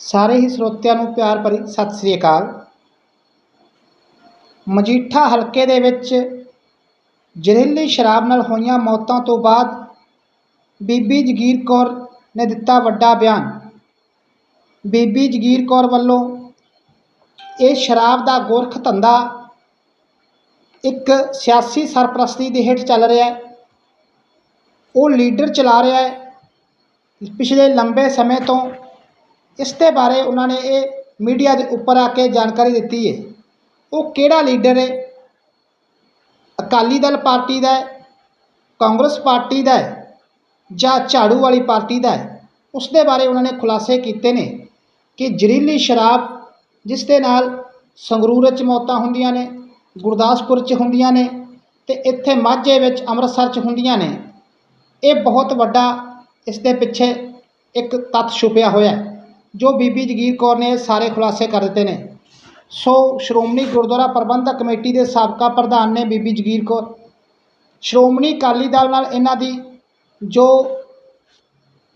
ਸਾਰੇ ਹੀ ਸਰੋਤਿਆਂ ਨੂੰ ਪਿਆਰ ਭਰੀ ਸਤਿ ਸ੍ਰੀ ਅਕਾਲ। ਮਜੀਠਾ ਹਲਕੇ ਦੇ ਵਿੱਚ ਜ਼ਹਿਰੀਲੀ ਸ਼ਰਾਬ ਨਾਲ ਹੋਈਆਂ ਮੌਤਾਂ ਤੋਂ ਬਾਅਦ ਬੀਬੀ ਜਗੀਰ ਕੌਰ ਨੇ ਦਿੱਤਾ ਵੱਡਾ ਬਿਆਨ। ਬੀਬੀ ਜਗੀਰ ਕੌਰ ਵੱਲੋਂ ਇਹ ਸ਼ਰਾਬ ਦਾ ਗੋਰਖ ਧੰਦਾ ਇੱਕ ਸਿਆਸੀ ਸਰਪ੍ਰਸਤੀ ਦੇ ਹੇਠ ਚੱਲ ਰਿਹਾ ਹੈ। ਉਹ ਲੀਡਰ ਚਲਾ ਰਿਹਾ ਹੈ। ਪਿਛਲੇ ਲੰਬੇ ਸਮੇਂ ਤੋਂ ਇਸ ਦੇ ਬਾਰੇ ਉਹਨਾਂ ਨੇ ਇਹ ਮੀਡੀਆ ਦੇ ਉੱਪਰ ਆ ਕੇ ਜਾਣਕਾਰੀ ਦਿੱਤੀ ਹੈ। ਉਹ ਕਿਹੜਾ ਲੀਡਰ ਹੈ? ਅਕਾਲੀ ਦਲ ਪਾਰਟੀ ਦਾ ਹੈ? ਕਾਂਗਰਸ ਪਾਰਟੀ ਦਾ ਹੈ? ਜਾਂ ਝਾੜੂ ਵਾਲੀ ਪਾਰਟੀ ਦਾ ਹੈ? ਉਸ ਦੇ ਬਾਰੇ ਉਹਨਾਂ ਨੇ ਖੁਲਾਸੇ ਕੀਤੇ ਨੇ ਕਿ ਜ਼ਹਿਰੀਲੀ ਸ਼ਰਾਬ ਜਿਸ ਦੇ ਨਾਲ ਸੰਗਰੂਰ ਵਿੱਚ ਮੌਤਾਂ ਹੁੰਦੀਆਂ ਨੇ, ਗੁਰਦਾਸਪੁਰ 'ਚ ਹੁੰਦੀਆਂ ਨੇ ਤੇ ਇੱਥੇ ਮਾਝੇ ਵਿੱਚ ਅੰਮ੍ਰਿਤਸਰ 'ਚ ਹੁੰਦੀਆਂ ਨੇ, ਇਹ ਬਹੁਤ ਵੱਡਾ ਇਸ ਦੇ ਪਿੱਛੇ ਇੱਕ ਤੱਥ ਛੁਪਿਆ ਹੋਇਆ ਹੈ। ਜੋ ਬੀਬੀ ਜਗੀਰ ਕੌਰ ਨੇ ਸਾਰੇ ਖੁਲਾਸੇ ਕਰ ਦਿੱਤੇ ਨੇ। ਸੋ ਸ਼੍ਰੋਮਣੀ ਗੁਰਦੁਆਰਾ ਪ੍ਰਬੰਧਕ ਕਮੇਟੀ ਦੇ ਸਾਬਕਾ ਪ੍ਰਧਾਨ ਨੇ ਬੀਬੀ ਜਗੀਰ ਕੌਰ। ਸ਼੍ਰੋਮਣੀ ਅਕਾਲੀ ਦਲ ਨਾਲ ਇਹਨਾਂ ਦੀ ਜੋ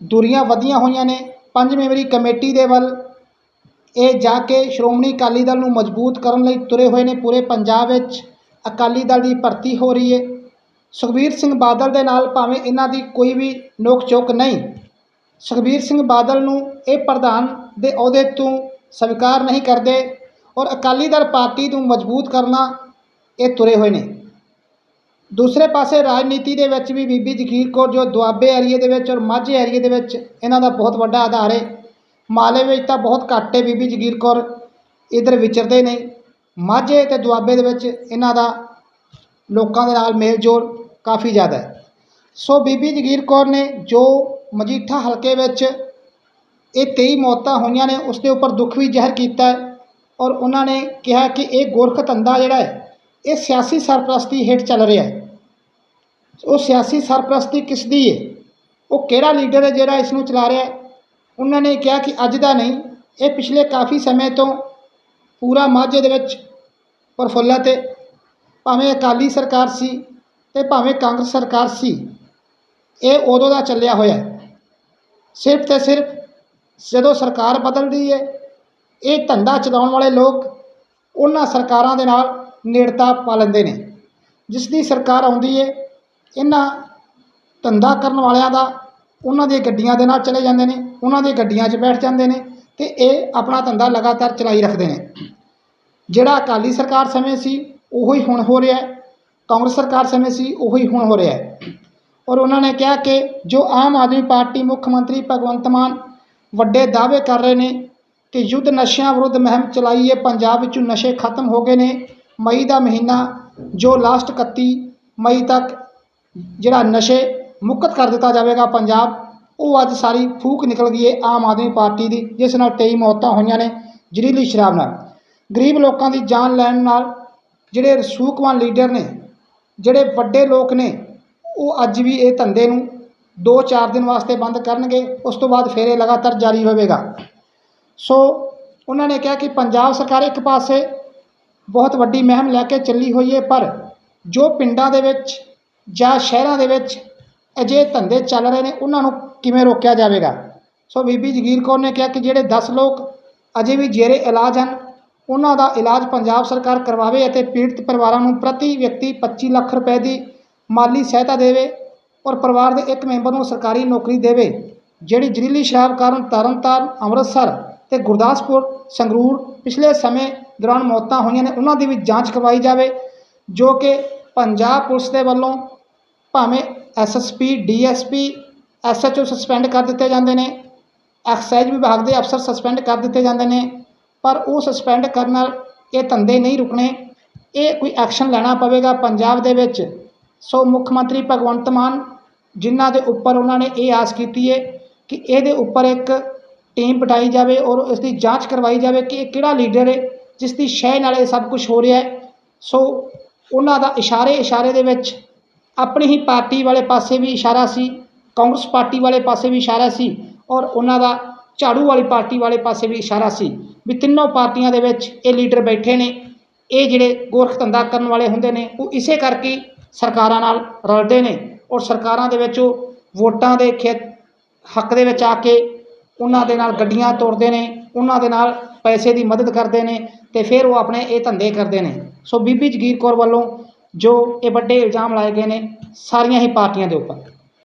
ਦੂਰੀਆਂ ਵਧੀਆਂ ਹੋਈਆਂ ਨੇ ਪੰਜ ਮੈਂਬਰੀ ਕਮੇਟੀ ਦੇ ਵੱਲ ਇਹ ਜਾ ਕੇ ਸ਼੍ਰੋਮਣੀ ਅਕਾਲੀ ਦਲ ਨੂੰ ਮਜ਼ਬੂਤ ਕਰਨ ਲਈ ਤੁਰੇ ਹੋਏ ਨੇ ਪੂਰੇ ਪੰਜਾਬ ਵਿੱਚ। ਅਕਾਲੀ ਦਲ ਦੀ ਭਰਤੀ ਹੋ ਰਹੀ ਹੈ ਸੁਖਬੀਰ ਸਿੰਘ ਬਾਦਲ ਦੇ ਨਾਲ ਭਾਵੇਂ ਇਹਨਾਂ ਦੀ ਕੋਈ ਵੀ ਨੋਕ ਝੋਕ ਨਹੀਂ। ਸੁਖਬੀਰ ਸਿੰਘ ਬਾਦਲ ਨੂੰ ਇਹ ਪ੍ਰਧਾਨ ਦੇ ਅਹੁਦੇ ਤੋਂ ਸਵੀਕਾਰ ਨਹੀਂ ਕਰਦੇ ਔਰ ਅਕਾਲੀ ਦਲ ਪਾਰਟੀ ਨੂੰ ਮਜ਼ਬੂਤ ਕਰਨਾ ਇਹ ਤੁਰੇ ਹੋਏ ਨੇ। ਦੂਸਰੇ ਪਾਸੇ ਰਾਜਨੀਤੀ ਦੇ ਵਿੱਚ ਵੀ ਬੀਬੀ ਜਗੀਰ ਕੌਰ ਜੋ ਦੁਆਬੇ ਏਰੀਏ ਦੇ ਵਿੱਚ ਔਰ ਮਾਝੇ ਏਰੀਏ ਦੇ ਵਿੱਚ ਇਹਨਾਂ ਦਾ ਬਹੁਤ ਵੱਡਾ ਆਧਾਰ ਹੈ, ਮਾਲੇ ਵਿੱਚ ਤਾਂ ਬਹੁਤ ਘੱਟ ਹੈ ਬੀਬੀ ਜਗੀਰ ਕੌਰ, ਇਧਰ ਵਿਚਰਦੇ ਨੇ, ਮਾਝੇ ਤੇ ਦੁਆਬੇ ਦੇ ਵਿੱਚ ਇਹਨਾਂ ਦਾ ਲੋਕਾਂ ਦੇ ਨਾਲ ਮੇਲ ਜੋਲ ਕਾਫੀ ਜ਼ਿਆਦਾ ਹੈ। ਸੋ ਬੀਬੀ ਜਗੀਰ ਕੌਰ ਨੇ ਜੋ ਮਜੀਠਾ ਹਲਕੇ ਵਿੱਚ ਇਹ ਕਈ ਮੌਤਾਂ ਹੋਈਆਂ ਨੇ ਉਸ ਦੇ ਉੱਪਰ ਦੁੱਖ ਵੀ ਜ਼ਾਹਿਰ ਕੀਤਾ ਹੈ ਔਰ ਉਹਨਾਂ ਨੇ ਕਿਹਾ ਕਿ ਇਹ ਗੋਰਖ ਧੰਦਾ ਜਿਹੜਾ ਹੈ, ਇਹ ਸਿਆਸੀ ਸਰਪ੍ਰਸਤੀ ਹੇਠ ਚੱਲ ਰਿਹਾ ਹੈ। ਉਹ ਸਿਆਸੀ ਸਰਪ੍ਰਸਤੀ ਕਿਸ ਦੀ ਹੈ? ਉਹ ਕਿਹੜਾ ਲੀਡਰ ਹੈ ਜਿਹੜਾ ਇਸ ਨੂੰ ਚਲਾ ਰਿਹਾ ਹੈ? ਉਹਨਾਂ ਨੇ ਕਿਹਾ ਕਿ ਅੱਜ ਦਾ ਨਹੀਂ, ਇਹ ਪਿਛਲੇ ਕਾਫੀ ਸਮੇਂ ਤੋਂ ਪੂਰਾ ਮਾਝੇ ਦੇ ਵਿੱਚ ਪ੍ਰਫੁੱਲਤ ਹੈ। ਭਾਵੇਂ ਅਕਾਲੀ ਸਰਕਾਰ ਸੀ ਤੇ ਭਾਵੇਂ ਕਾਂਗਰਸ ਸਰਕਾਰ ਸੀ, ਇਹ ਉਦੋਂ ਦਾ ਚੱਲਿਆ ਹੋਇਆ ਸਿਰਫ ਤੇ ਸਿਰਫ ਜਦੋਂ ਸਰਕਾਰ ਬਦਲਦੀ ਹੈ ਇਹ ਧੰਦਾ ਚਲਾਉਣ ਵਾਲੇ ਲੋਕ ਉਹਨਾਂ ਸਰਕਾਰਾਂ ਦੇ ਨਾਲ ਨੇੜਤਾ ਪਾ ਲੈਂਦੇ ਨੇ। ਜਿਸ ਦੀ ਸਰਕਾਰ ਆਉਂਦੀ ਹੈ ਇਹਨਾਂ ਧੰਦਾ ਕਰਨ ਵਾਲਿਆਂ ਦਾ ਉਹਨਾਂ ਦੀਆਂ ਗੱਡੀਆਂ ਦੇ ਨਾਲ ਚਲੇ ਜਾਂਦੇ ਨੇ, ਉਹਨਾਂ ਦੀਆਂ ਗੱਡੀਆਂ 'ਚ ਬੈਠ ਜਾਂਦੇ ਨੇ ਤੇ ਇਹ ਆਪਣਾ ਧੰਦਾ ਲਗਾਤਾਰ ਚਲਾਈ ਰੱਖਦੇ ਨੇ। ਜਿਹੜਾ ਅਕਾਲੀ ਸਰਕਾਰ ਸਮੇਂ ਸੀ, ਉਹੀ ਹੁਣ ਹੋ ਰਿਹਾ। ਹੈ ਕਾਂਗਰਸ ਸਰਕਾਰ ਸਮੇਂ ਸੀ, ਉਹੀ ਹੁਣ ਹੋ ਰਿਹਾ। ਹੈ ਔਰ ਉਹਨਾਂ ਨੇ ਕਿਹਾ ਕਿ ਜੋ ਆਮ ਆਦਮੀ ਪਾਰਟੀ ਮੁੱਖ ਮੰਤਰੀ ਭਗਵੰਤ ਮਾਨ ਵੱਡੇ ਦਾਅਵੇ ਕਰ ਰਹੇ ਨੇ ਕਿ ਯੁੱਧ ਨਸ਼ਿਆਂ ਵਿਰੁੱਧ ਮੁਹਿੰਮ ਚਲਾਈ ਹੈ, ਪੰਜਾਬ ਵਿੱਚੋਂ ਨਸ਼ੇ ਖਤਮ ਹੋ ਗਏ ਨੇ, ਮਈ ਦਾ ਮਹੀਨਾ ਜੋ ਲਾਸਟ 31 ਮਈ ਤੱਕ ਜਿਹੜਾ ਨਸ਼ੇ ਮੁਕਤ ਕਰ ਦਿੱਤਾ ਜਾਵੇਗਾ ਪੰਜਾਬ, ਉਹ ਅੱਜ ਸਾਰੀ ਫੂਕ ਨਿਕਲ ਗਈ ਹੈ ਆਮ ਆਦਮੀ ਪਾਰਟੀ ਦੀ, ਜਿਸ ਨਾਲ 23 ਮੌਤਾਂ ਹੋਈਆਂ ਨੇ ਜ਼ਹਿਰੀਲੀ ਸ਼ਰਾਬ ਨਾਲ। ਗਰੀਬ ਲੋਕਾਂ ਦੀ ਜਾਨ ਲੈਣ ਨਾਲ ਜਿਹੜੇ ਰਸੂਖਵਾਨ ਲੀਡਰ ਨੇ, ਜਿਹੜੇ ਵੱਡੇ ਲੋਕ ਨੇ ਉਹ ਅੱਜ ਵੀ ਇਹ ਧੰਦੇ ਨੂੰ 2-4 ਦਿਨ ਵਾਸਤੇ ਬੰਦ ਕਰਨਗੇ, ਉਸ ਤੋਂ ਬਾਅਦ ਫਿਰ ਇਹ ਲਗਾਤਾਰ ਜਾਰੀ ਹੋਵੇਗਾ। ਸੋ ਉਹਨਾਂ ਨੇ ਕਿਹਾ ਕਿ ਪੰਜਾਬ ਸਰਕਾਰ ਇੱਕ ਪਾਸੇ ਬਹੁਤ ਵੱਡੀ ਮਹਿਮ ਲੈ ਕੇ ਚੱਲੀ ਹੋਈ ਹੈ, ਪਰ ਜੋ ਪਿੰਡਾਂ ਦੇ ਵਿੱਚ ਜਾਂ ਸ਼ਹਿਰਾਂ ਦੇ ਵਿੱਚ ਅਜੇ ਧੰਦੇ ਚੱਲ ਰਹੇ ਨੇ, ਉਹਨਾਂ ਨੂੰ ਕਿਵੇਂ ਰੋਕਿਆ ਜਾਵੇਗਾ? ਸੋ ਬੀਬੀ ਜਗੀਰ ਕੌਰ ਨੇ ਕਿਹਾ ਕਿ ਜਿਹੜੇ 10 ਲੋਕ ਅਜੇ ਵੀ ਜੇਰੇ ਇਲਾਜ ਹਨ, ਉਹਨਾਂ ਦਾ ਇਲਾਜ ਪੰਜਾਬ ਸਰਕਾਰ ਕਰਵਾਵੇ ਅਤੇ ਪੀੜਤ ਪਰਿਵਾਰਾਂ ਨੂੰ ਪ੍ਰਤੀ ਵਿਅਕਤੀ 25 ਲੱਖ ਰੁਪਏ ਦੀ ਮਾਲੀ ਸਹਾਇਤਾ ਦੇਵੇ ਔਰ ਪਰਿਵਾਰ ਦੇ ਇੱਕ ਮੈਂਬਰ ਨੂੰ ਸਰਕਾਰੀ ਨੌਕਰੀ ਦੇਵੇ, ਜਿਹੜੀ ਜ਼ਹਿਰੀਲੀ ਸ਼ਰਾਬ ਕਾਰਨ ਤਰਨਤਾਰਨ, ਅੰਮ੍ਰਿਤਸਰ ਤੇ ਗੁਰਦਾਸਪੁਰ, ਸੰਗਰੂਰ ਪਿਛਲੇ ਸਮੇਂ ਦੌਰਾਨ ਮੌਤਾਂ ਹੋਈਆਂ ਨੇ, ਉਹਨਾਂ ਦੀ ਵੀ ਜਾਂਚ ਕਰਵਾਈ ਜਾਵੇ, ਜੋ ਕਿ ਪੰਜਾਬ ਪੁਲਿਸ ਦੇ ਵੱਲੋਂ ਭਾਵੇਂ ਐਸਐਸਪੀ ਡੀਐਸਪੀ ਐਸਐਚਓ ਸਸਪੈਂਡ ਕਰ ਦਿੱਤੇ ਜਾਂਦੇ ਨੇ, ਐਕਸਾਈਜ਼ ਵਿਭਾਗ ਦੇ ਅਫਸਰ ਸਸਪੈਂਡ ਕਰ ਦਿੱਤੇ ਜਾਂਦੇ ਨੇ, ਪਰ ਉਹ ਸਸਪੈਂਡ ਕਰਨ ਨਾਲ ਇਹ ਧੰਦੇ ਨਹੀਂ ਰੁਕਣੇ, ਇਹ ਕੋਈ ਐਕਸ਼ਨ ਲੈਣਾ ਪਵੇਗਾ ਪੰਜਾਬ ਦੇ ਵਿੱਚ। ਸੋ ਮੁੱਖ ਮੰਤਰੀ ਭਗਵੰਤ ਮਾਨ ਜਿਨ੍ਹਾਂ ਦੇ ਉੱਪਰ ਉਹਨਾਂ ਨੇ ਇਹ ਆਸ ਕੀਤੀ ਹੈ ਕਿ ਇਹਦੇ ਉੱਪਰ ਇੱਕ ਟੀਮ ਬਿਠਾਈ ਜਾਵੇ ਔਰ ਇਸ ਦੀ ਜਾਂਚ ਕਰਵਾਈ ਜਾਵੇ ਕਿ ਇਹ ਕਿਹੜਾ ਲੀਡਰ ਹੈ ਜਿਸ ਦੀ ਸ਼ਹਿ ਨਾਲ ਇਹ ਸਭ ਕੁਝ ਹੋ ਰਿਹਾ ਹੈ ਸੋ ਉਹਨਾਂ ਦਾ ਇਸ਼ਾਰੇ ਇਸ਼ਾਰੇ ਦੇ ਵਿੱਚ ਆਪਣੀ ਹੀ ਪਾਰਟੀ ਵਾਲੇ ਪਾਸੇ ਵੀ ਇਸ਼ਾਰਾ ਸੀ, ਕਾਂਗਰਸ ਪਾਰਟੀ ਵਾਲੇ ਪਾਸੇ ਵੀ ਇਸ਼ਾਰਾ ਸੀ ਔਰ ਉਹਨਾਂ ਦਾ ਝਾੜੂ ਵਾਲੀ ਪਾਰਟੀ ਵਾਲੇ ਪਾਸੇ ਵੀ ਇਸ਼ਾਰਾ ਸੀ ਵੀ ਤਿੰਨੋਂ ਪਾਰਟੀਆਂ ਦੇ ਵਿੱਚ ਇਹ ਲੀਡਰ ਬੈਠੇ ਨੇ। ਇਹ ਜਿਹੜੇ ਗੋਰਖ ਧੰਦਾ ਕਰਨ ਵਾਲੇ ਹੁੰਦੇ ਨੇ, ਉਹ ਇਸੇ ਕਰਕੇ ਸਰਕਾਰਾਂ ਨਾਲ ਰਲਦੇ ਨੇ ਔਰ ਸਰਕਾਰਾਂ ਦੇ ਵਿੱਚ ਉਹ ਵੋਟਾਂ ਦੇ ਖੇਤ, ਹੱਕ ਦੇ ਵਿੱਚ ਆ ਕੇ ਉਹਨਾਂ ਦੇ ਨਾਲ ਗੱਡੀਆਂ ਤੋੜਦੇ ਨੇ, ਉਹਨਾਂ ਦੇ ਨਾਲ ਪੈਸੇ ਦੀ ਮਦਦ ਕਰਦੇ ਨੇ ਤੇ ਫਿਰ ਉਹ ਆਪਣੇ ਇਹ ਧੰਦੇ ਕਰਦੇ ਨੇ। ਸੋ ਬੀਬੀ ਜਗੀਰ ਕੌਰ ਵੱਲੋਂ ਜੋ ਇਹ ਵੱਡੇ ਇਲਜ਼ਾਮ ਲਾਏ ਗਏ ਨੇ, ਸਾਰੀਆਂ ਹੀ ਪਾਰਟੀਆਂ ਦੇ ਉੱਪਰ।